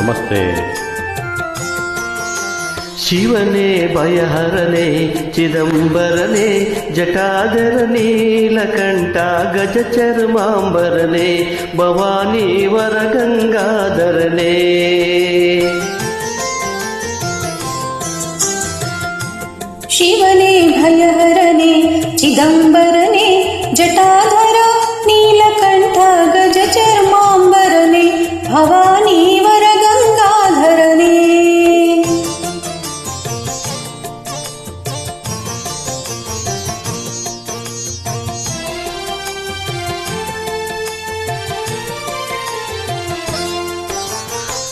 ನಮಸ್ತೆ ಶಿವನೇ ಭಯಹರನೆ ಚಿದಂಬರನೆ ಜಟಾಧರ ನೀಲಕಂಠ ಗಜ ಚರ್ಮಾಂಬರನೆ ಭವಾನಿ ವರ ಗಂಗಾಧರನೇ ಶಿವನೇ ಭಯಹರನೆ ಚಿದಂಬರನೆ ಜಟಾಧರ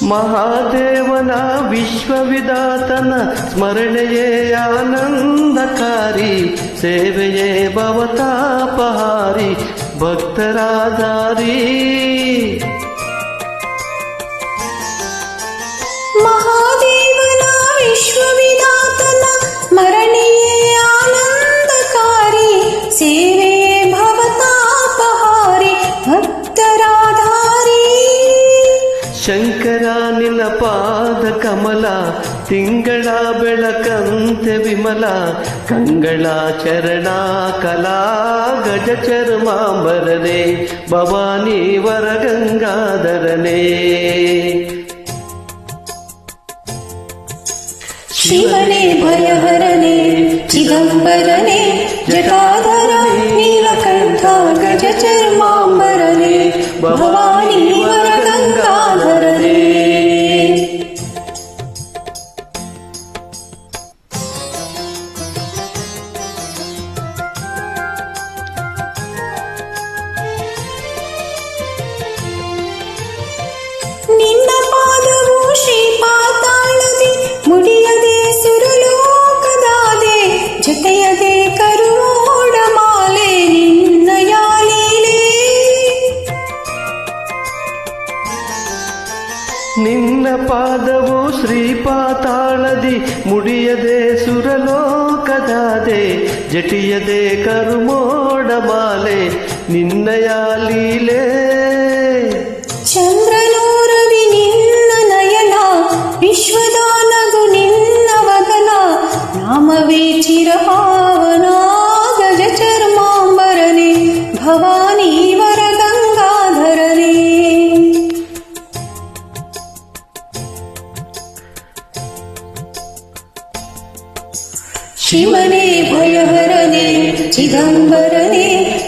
ಮಹಾದೇವನ ವಿಶ್ವವಿದಾತನ ಸ್ಮರಣೆಯೇ ಆನಂದಕಾರಿ ಸೇವೆಯೇ ಭವತಾಪಹಾರಿ ಭಕ್ತರಾಧಾರಿ ಕಮಲ, ತಿಂಗಳ ಬೆಳಕಂತೆ ವಿಮಲ, ಕಂಗಳ ಚರಣ ಕಲಾ, ಗಜ ಚರ್ಮಾಂಬರನೆ, ಭವಾನಿ ವರ ಗಂಗಾಧರನೇ. ಶಿವನೇ ಭಯಹರನೆ, ಚಿದಂಬರನೆ, ಜಟಾಧರ ನೀಲಕಂಠ ಗಜ ಚರ್ಮಾಂಬರನೆ, ಭವಾನಿ ನಿನ್ನ ಪಾದವು ಶ್ರೀಪಾತಾಳದಿ, ಮುಡಿಯದೆ ಸುರಲೋಕದಾದೆ, ಜಟಿಯದೆ ಕರುಮೋಡ ಮಾಲೆ, ನಿನ್ನಯ ಲೀಲೆ. ಚಂದ್ರನೂರವಿ ನಿನ್ನ ನಯನ, ವಿಶ್ವದಾನಗು ನಿನ್ನ ವದನ, ನಾಮವೇ ಚಿರಪಾವನ ಗಜ ಚರ್ಮಾಂಬರನೆ ಭವಾನಿ ಶಿವನೇ ಭಯಹರನೆ ಚಿದಂಬರನೆ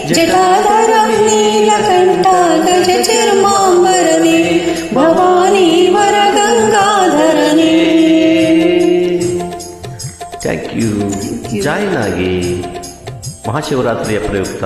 ಜಟಾಧರ ನೀಲಕಂಠ ಗಜ ಚರ್ಮಾಂಬರನೆ ಭವಾನಿ ವರ ಗಂಗಾಧರನೇ ಥ್ಯಾಂಕ್ ಯು ಜಾಯ್ನ್ ಆಗಿ ಮಹಾಶಿವರಾತ್ರಿಯ ಪ್ರಯುಕ್ತ